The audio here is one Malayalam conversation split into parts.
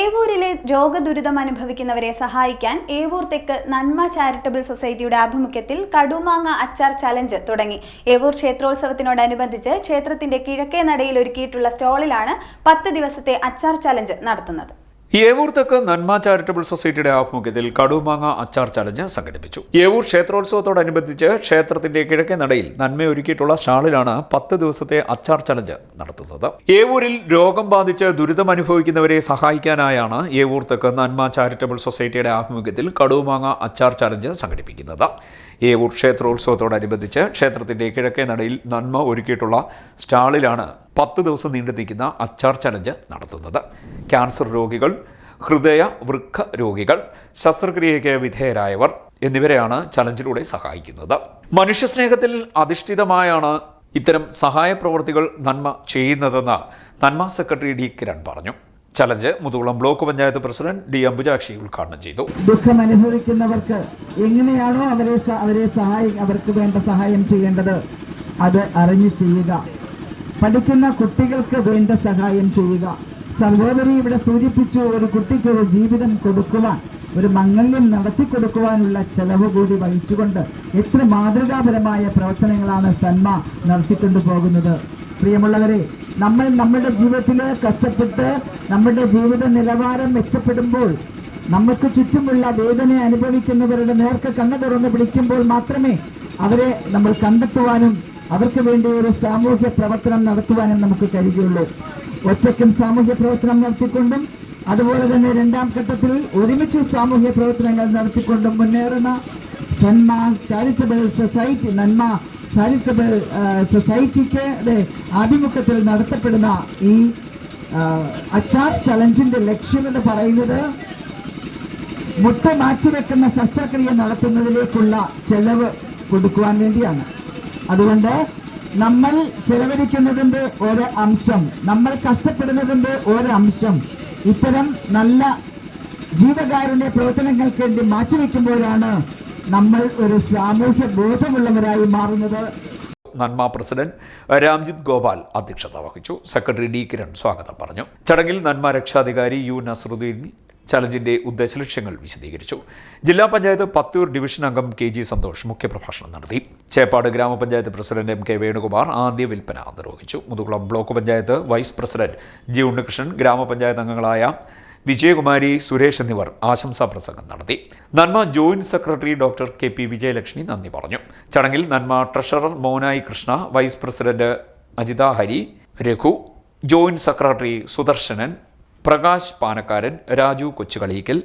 ഏവൂരിലെ രോഗദുരിതം അനുഭവിക്കുന്നവരെ സഹായിക്കാൻ ഏവൂർ തെക്ക് നന്മ ചാരിറ്റബിൾ സൊസൈറ്റിയുടെ ആഭിമുഖ്യത്തിൽ കടുമാങ്ങ അച്ചാർ ചലഞ്ച് തുടങ്ങി. ഏവൂർ ക്ഷേത്രോത്സവത്തിനോടനുബന്ധിച്ച് ക്ഷേത്രത്തിന്റെ കിഴക്കേ നടയിൽ ഒരുക്കിയിട്ടുള്ള സ്റ്റോളിലാണ് പത്ത് ദിവസത്തെ അച്ചാർ ചലഞ്ച് നടത്തുന്നത്. ഏവൂർ തെക്ക് നന്മ ചാരിറ്റബിൾ സൊസൈറ്റിയുടെ ആഭിമുഖ്യത്തിൽ കടുമാങ്ങ അച്ചാർ ചലഞ്ച് സംഘടിപ്പിച്ചു. ഏവൂർ ക്ഷേത്രോത്സവത്തോടനുബന്ധിച്ച് ക്ഷേത്രത്തിന്റെ കിഴക്കേ നടയിൽ നന്മയൊരുക്കിയിട്ടുള്ള സ്റ്റാളിലാണ് പത്ത് ദിവസത്തെ അച്ചാർ ചലഞ്ച് നടത്തുന്നത്. ഏവൂരിൽ രോഗം ബാധിച്ച് ദുരിതം അനുഭവിക്കുന്നവരെ സഹായിക്കാനായാണ് ഏവൂർ തെക്ക് നന്മ ചാരിറ്റബിൾ സൊസൈറ്റിയുടെ ആഭിമുഖ്യത്തിൽ കടുമാങ്ങ അച്ചാർ ചലഞ്ച് സംഘടിപ്പിക്കുന്നത്. ഏവൂർ ക്ഷേത്രോത്സവത്തോടനുബന്ധിച്ച് ക്ഷേത്രത്തിന്റെ കിഴക്കേ നടയിൽ നന്മ ഒരുക്കിയിട്ടുള്ള സ്റ്റാളിലാണ് പത്ത് ദിവസം നീണ്ടു നിൽക്കുന്ന അച്ചാർ ചലഞ്ച് നടത്തുന്നത്. ക്യാൻസർ രോഗികൾ ഹൃദയ വൃക്ക രോഗികൾ ശസ്ത്രക്രിയയ്ക്ക് വിധേയരായവർ എന്നിവരെയാണ് ചലഞ്ചിലൂടെ സഹായിക്കുന്നത്. മനുഷ്യസ്നേഹത്തിൽ അധിഷ്ഠിതമായാണ് ഇത്തരം സഹായ പ്രവർത്തികൾ നന്മ ചെയ്യുന്നതെന്ന് നന്മ സെക്രട്ടറി ഡി കിരൺ പറഞ്ഞു. Challenge Muthukulam block panchayat president D Ambujakshi ഉദ്ഘാടനം ചെയ്തു. ദുഃഖം അനുഭവിക്കുന്നവർക്ക് എങ്ങനെയാണോ അവരെ അവരെ സഹായി അവർക്ക് വേണ്ട സഹായം ചെയ്യേണ്ടത് അത് അറിഞ്ഞു ചെയ്യുക. പഠിക്കുന്ന കുട്ടികൾക്ക് വേണ്ട സഹായം ചെയ്യുക. സർവോപരി ഇവിടെ സൂചിപ്പിച്ചു ഒരു കുട്ടിക്ക് ഒരു ജീവിതം കൊടുക്കുവാൻ ഒരു മംഗല്യം നടത്തി കൊടുക്കുവാനുള്ള ചെലവ് കൂടി വഹിച്ചുകൊണ്ട് എത്ര മാതൃകാപരമായ പ്രവർത്തനങ്ങളാണ് സന്മ നടത്തിക്കൊണ്ടു പോകുന്നത് പ്രിയമുള്ളവരെ നമ്മൾ നമ്മുടെ ജീവിതത്തിൽ കഷ്ടപ്പെട്ട് നമ്മുടെ ജീവിത നിലവാരം മെച്ചപ്പെടുമ്പോൾ നമുക്ക് ചുറ്റുമുള്ള വേദന അനുഭവിക്കുന്നവരുടെ നേർക്ക് കണ്ണു തുറന്ന് പിടിക്കുമ്പോൾ മാത്രമേ അവരെ നമ്മൾ കണ്ടെത്തുവാനും അവർക്ക് വേണ്ടി ഒരു സാമൂഹ്യ പ്രവർത്തനം നടത്തുവാനും നമുക്ക് കഴിയുള്ളൂ ഒറ്റയ്ക്കും സാമൂഹ്യ പ്രവർത്തനം നടത്തിക്കൊണ്ടും അതുപോലെ തന്നെ രണ്ടാം ഘട്ടത്തിൽ ഒരുമിച്ച് സാമൂഹ്യ പ്രവർത്തനങ്ങൾ നടത്തിക്കൊണ്ടും മുന്നേറുന്ന സന്മ ചാരിറ്റബിൾ സൊസൈറ്റി നന്മ ചാരിറ്റബിൾ സൊസൈറ്റിക്ക് ആഭിമുഖ്യത്തിൽ നടത്തപ്പെടുന്ന ഈ അച്ചാർ ചലഞ്ചിന്റെ ലക്ഷ്യമെന്ന് പറയുന്നത് മുട്ട മാറ്റിവെക്കുന്ന ശസ്ത്രക്രിയ നടത്തുന്നതിലേക്കുള്ള ചെലവ് കൊടുക്കുവാൻ വേണ്ടിയാണ്. അതുകൊണ്ട് നമ്മൾ ചെലവഴിക്കുന്നതിന്റെ ഒരു അംശം നമ്മൾ കഷ്ടപ്പെടുന്നതിന്റെ ഒരു അംശം ഇത്തരം നല്ല ജീവകാരുണ്യ പ്രവർത്തനങ്ങൾക്ക് വേണ്ടി മാറ്റിവെക്കുമ്പോഴാണ് നമ്മൾ ഒരു സാമൂഹ്യ ബോധമുള്ളവരായി മാറുന്നത്. നന്മ പ്രസിഡന്റ് രാംജിത് ഗോപാൽ അധ്യക്ഷത വഹിച്ചു. സെക്രട്ടറി ഡി കിരൺ സ്വാഗതം പറഞ്ഞു. ചടങ്ങിൽ നന്മ രക്ഷാധികാരി യു നസറുദ്ദീൻ ചലഞ്ചിന്റെ ഉദ്ദേശലക്ഷ്യങ്ങൾ വിശദീകരിച്ചു. ജില്ലാ പഞ്ചായത്ത് പത്തൂർ ഡിവിഷൻ അംഗം കെ ജി സന്തോഷ് മുഖ്യപ്രഭാഷണം നടത്തി. ചേപ്പാട് ഗ്രാമപഞ്ചായത്ത് പ്രസിഡന്റ് എം കെ വേണുകുമാർ ആദ്യ വിൽപ്പന നിർവഹിച്ചു. Muthukulam block panchayat vice president G Unnikrishnan ഗ്രാമപഞ്ചായത്ത് അംഗങ്ങളായ വിജയകുമാരി സുരേഷ് എന്നിവർ ആശംസാ പ്രസംഗം നടത്തി. Nanma joint secretary doctor K P Vijayalakshmi നന്ദി പറഞ്ഞു. ചടങ്ങിൽ Nanma treasurer Monayi Krishna vice president Ajitha Hari Raghu joint secretary Sudarsanan Prakash Panakkaran Raju Kochukalickal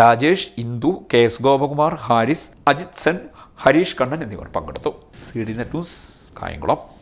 Rajesh Indu K S Gopakumar Haris Ajith Sen Harish Kannan എന്നിവർ പങ്കെടുത്തു. C D net news Kayamkulam.